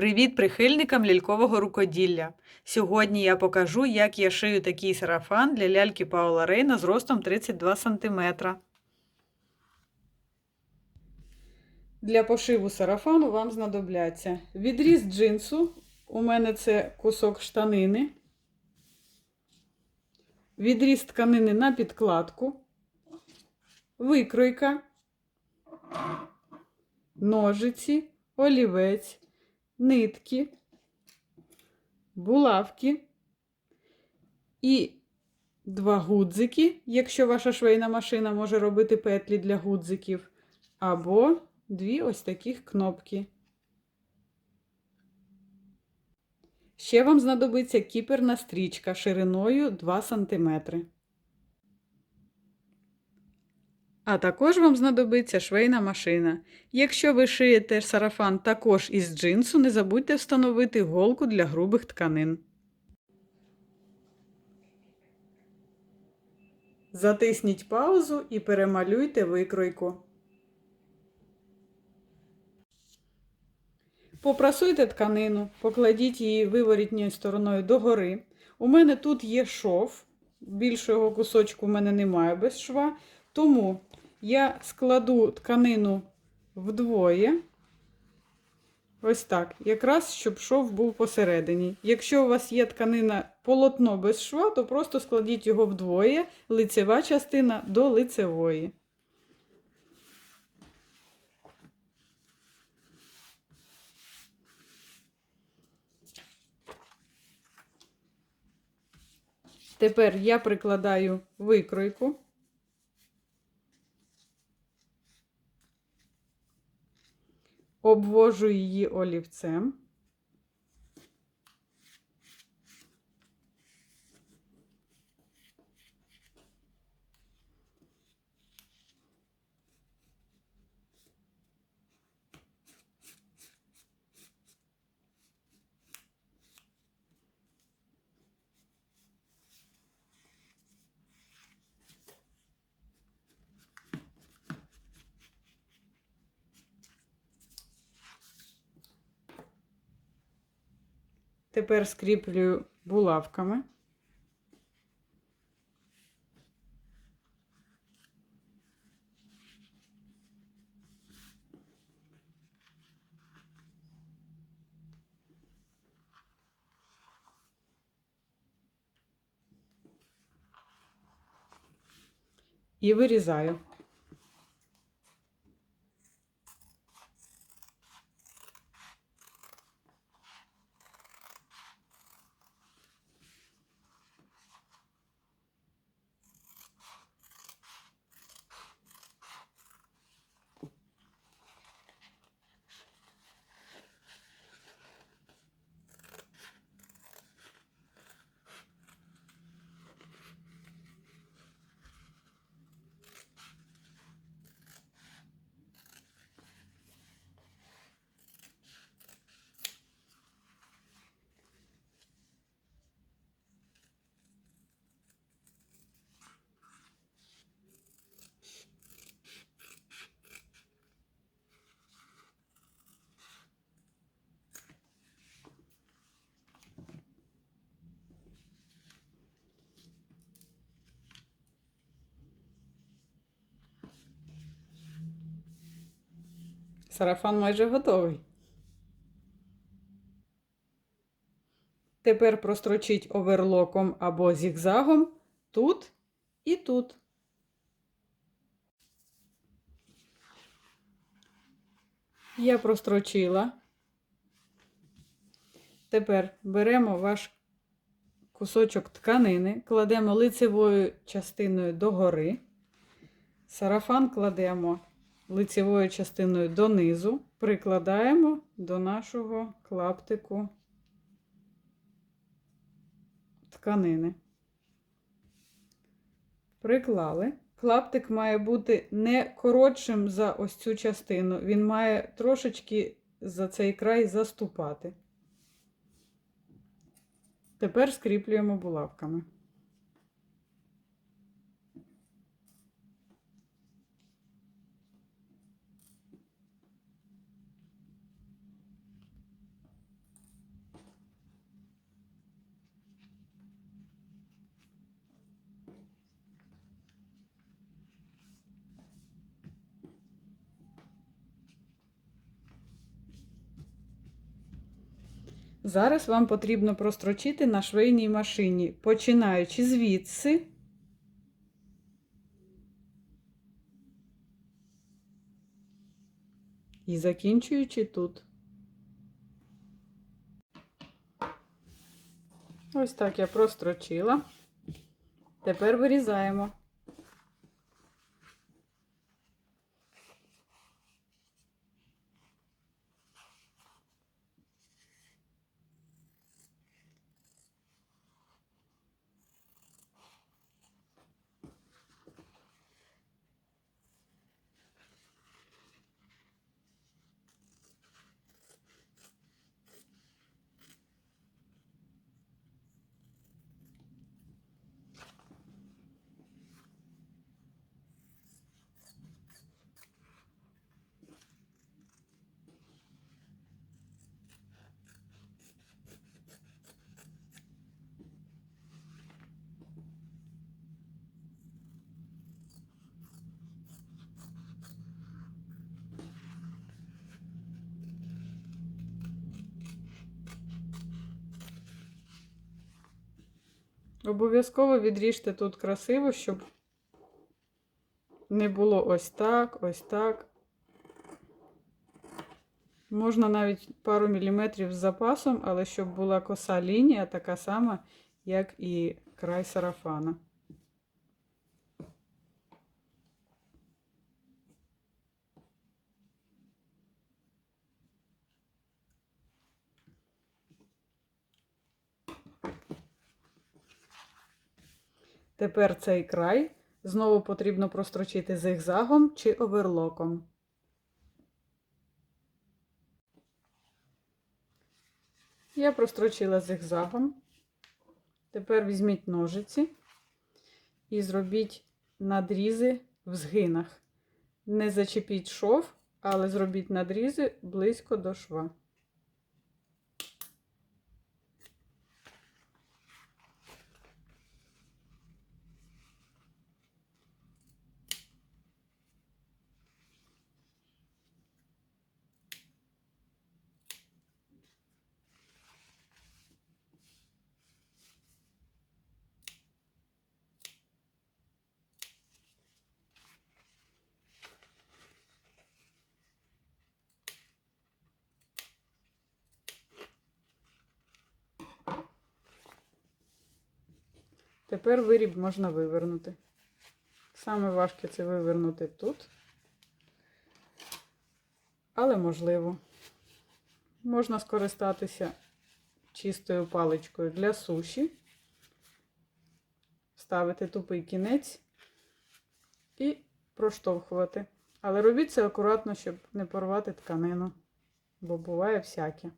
Привіт прихильникам лялькового рукоділля! Сьогодні я покажу, як я шию такий сарафан для ляльки Паула Рейна з ростом 32 см. Для пошиву сарафану вам знадобляться відріз джинсу. У мене це кусок штанини. Відріз тканини на підкладку, викройка, ножиці, олівець, нитки, булавки і два гудзики, якщо ваша швейна машина може робити петлі для гудзиків, або дві ось таких кнопки. Ще вам знадобиться кіперна стрічка шириною 2 см. А також вам знадобиться швейна машина. Якщо ви шиєте сарафан також із джинсу, не забудьте встановити голку для грубих тканин. Затисніть паузу і перемалюйте викройку. Попрасуйте тканину, покладіть її виворітньою стороною догори. У мене тут є шов, більшого кусочку в мене немає без шва, тому я складу тканину вдвоє. Ось так, якраз щоб шов був посередині. Якщо у вас є тканина полотно без шва, то просто складіть його вдвоє, лицева частина до лицевої. Тепер я прикладаю викройку. Обвожу її олівцем. Тепер скріплюю булавками. І вирізаю. Сарафан майже готовий. Тепер прострочіть оверлоком або зігзагом тут і тут. Я прострочила. Тепер беремо ваш кусочок тканини, кладемо лицевою частиною догори, сарафан кладемо лицевою частиною донизу, прикладаємо до нашого клаптику тканини. Приклали. Клаптик має бути не коротшим за ось цю частину, він має трошечки за цей край заступати. Тепер скріплюємо булавками. Зараз вам потрібно прострочити на швейній машині, починаючи звідси. І закінчуючи тут. Ось так я прострочила. Тепер вирізаємо. Обов'язково відріжте тут красиво, щоб не було ось так, ось так. Можна навіть пару міліметрів з запасом, але щоб була коса лінія така сама, як і край сарафана. Тепер цей край знову потрібно прострочити зигзагом чи оверлоком. Я прострочила зигзагом. Тепер візьміть ножиці і зробіть надрізи в згинах. Не зачепіть шов, але зробіть надрізи близько до шва. Тепер виріб можна вивернути. Саме важке це вивернути тут. Але можливо. Можна скористатися чистою паличкою для суші, ставити тупий кінець і проштовхувати. Але робіть це акуратно, щоб не порвати тканину, бо буває всяке.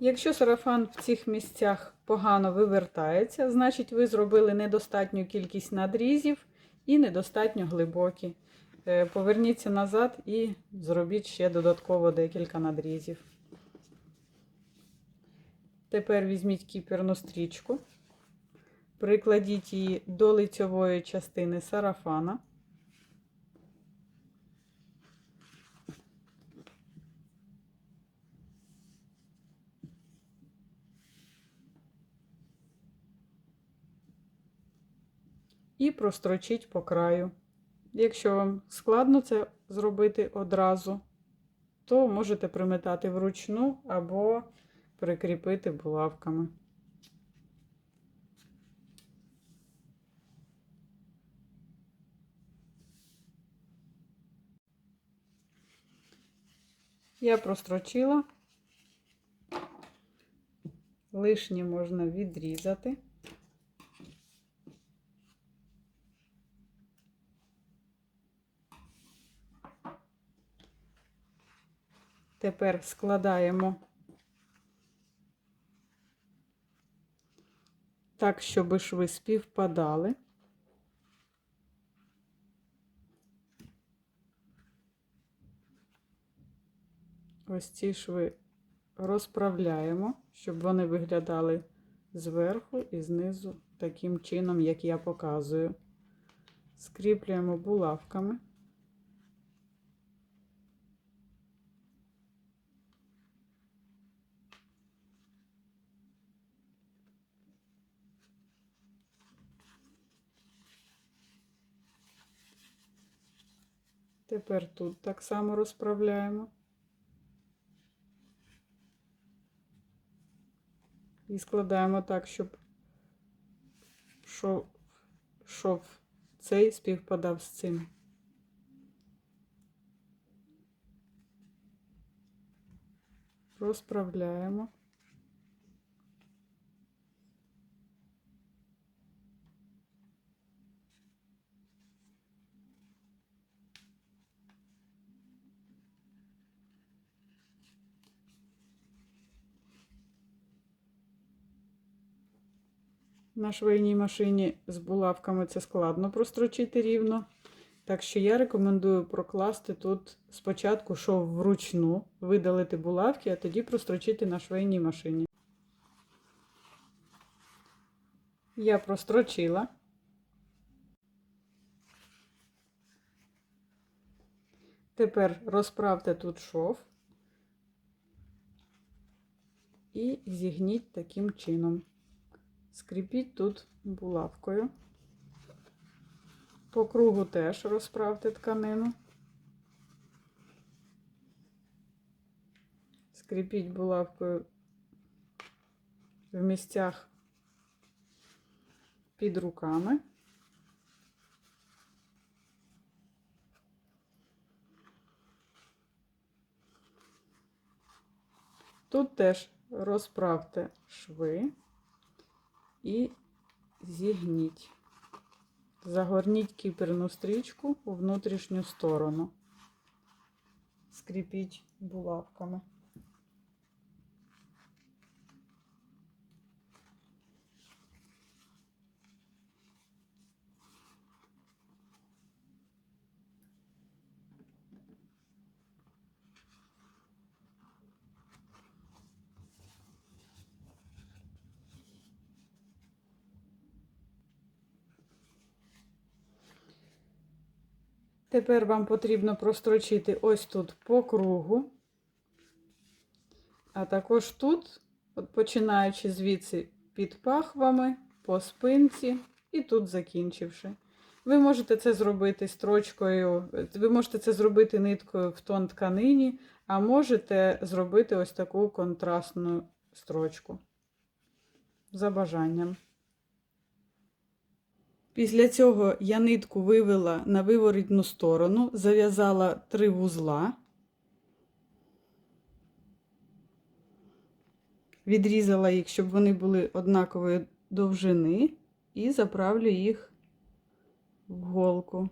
Якщо сарафан в цих місцях погано вивертається, значить ви зробили недостатню кількість надрізів і недостатньо глибокі. Е, Поверніться назад і зробіть ще додатково декілька надрізів. Тепер візьміть кіперну стрічку, прикладіть її до лицьової частини сарафана. І прострочіть по краю. Якщо вам складно це зробити одразу, то можете приметати вручну або прикріпити булавками. Я прострочила, лишнє можна відрізати. Тепер складаємо так, щоб шви співпадали. Ось ці шви розправляємо, щоб вони виглядали зверху і знизу таким чином, як я показую. Скріплюємо булавками. Тепер тут так само розправляємо. І складаємо так, щоб шов, шов цей співпадав з цим. Розправляємо. На швейній машині з булавками це складно прострочити рівно. Так що я рекомендую прокласти тут спочатку шов вручну, видалити булавки, а тоді прострочити на швейній машині. Я прострочила. Тепер розправте тут шов і зігніть таким чином. Скріпіть тут булавкою. По кругу теж розправте тканину. Скріпіть булавкою в місцях під руками. Тут теж розправте шви і зігніть. Загорніть кіперну стрічку у внутрішню сторону. Скріпіть булавками. Тепер вам потрібно прострочити ось тут по кругу, а також тут, от починаючи звідси під пахвами, по спинці і тут закінчивши. Ви можете це зробити строчкою, ви можете це зробити ниткою в тон тканині, а можете зробити ось таку контрастну строчку. За бажанням. Після цього я нитку вивела на виворітну сторону, зав'язала три вузла, відрізала їх, щоб вони були однакової довжини, і заправлю їх в голку.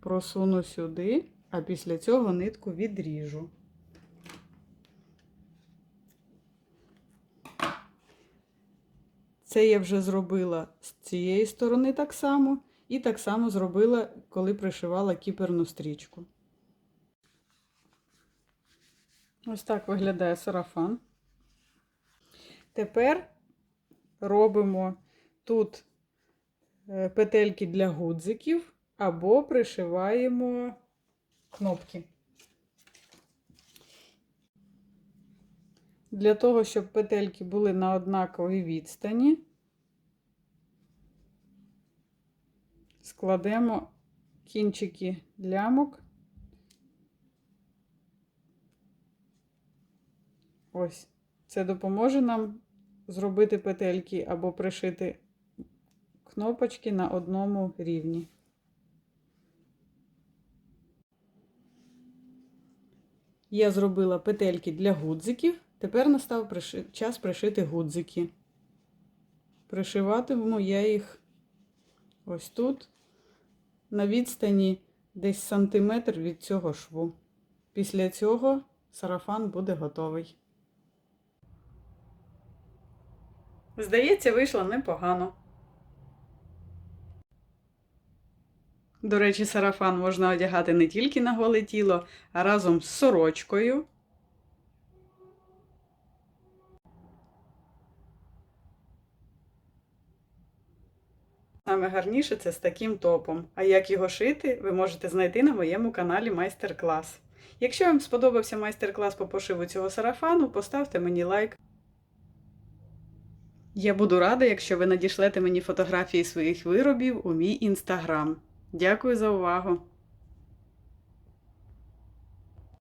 Просуну сюди, а після цього нитку відріжу. Це я вже зробила з цієї сторони так само, і так само зробила, коли пришивала кіперну стрічку. Ось так виглядає сарафан. Тепер робимо тут е, петельки для гудзиків або пришиваємо кнопки. Для того, щоб петельки були на однаковій відстані, складемо кінчики лямок. Ось, це допоможе нам зробити петельки або пришити кнопочки на одному рівні. Я зробила петельки для гудзиків. Тепер настав час пришити гудзики. Пришиватиму я їх ось тут, на відстані десь сантиметр від цього шву. Після цього сарафан буде готовий. Здається, вийшло непогано. До речі, сарафан можна одягати не тільки на голе тіло, а разом з сорочкою. Саме гарніше це з таким топом. А як його шити, ви можете знайти на моєму каналі майстер-клас. Якщо вам сподобався майстер-клас по пошиву цього сарафану, поставте мені лайк. Я буду рада, якщо ви надішлете мені фотографії своїх виробів у мій інстаграм. Дякую за увагу!